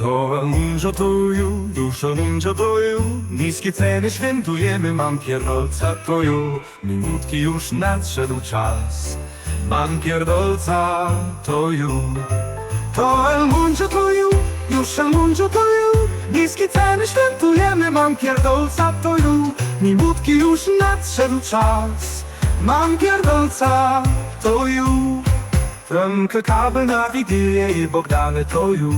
To munżo toju, duszo munżo toju Niskie ceny świętujemy, mam pierdolca toju Minutki już nadszedł czas. Mam pierdolca toju To el munżo toju, już el munżo toju Niskie ceny świętujemy, mam pierdolca toju Minutki już nadszedł czas. Mam pierdolca toju Tremkę kabel na Wigilię i Bogdany toju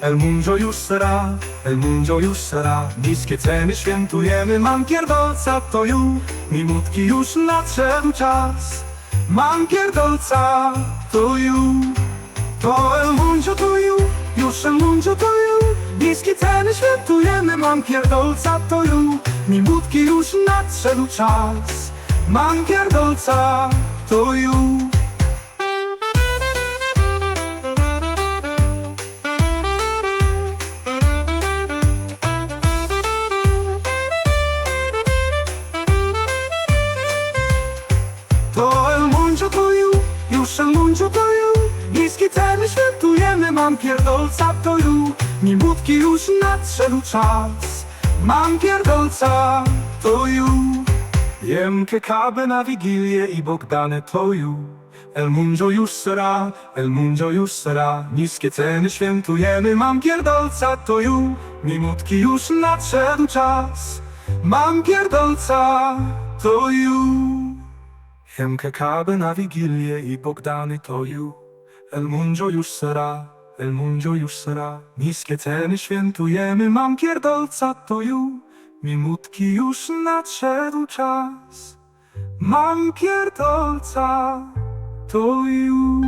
El Munjo już sera, El Munjo już sera Niskie ceny świętujemy, mam pierdolca toju Minutki już nadszedł czas Mam pierdolca toju To El Munjo toju, już El Munjo toju Niskie ceny świętujemy, mam pierdolca toju Minutki już nadszedł czas Mam pierdolca To już El Munjo toju Niskie ceny świętujemy, mam pierdolca toju Minutki już nadszedł czas. Mam pierdolca toju Jem kekaby na Wigilię i Bogdane toju El Munjo już sera, El Munjo już sera. Niskie ceny świętujemy, mam pierdolca toju Minutki już nadszedł czas. Mam pierdolca toju Jem kekaby na Wigilię i Bogdany toju El Munjo już sera, El Munjo już sera. Niskie ceny świętujemy, mam pierdolca toju Minutki już nadszedł czas. Mam pierdolca toju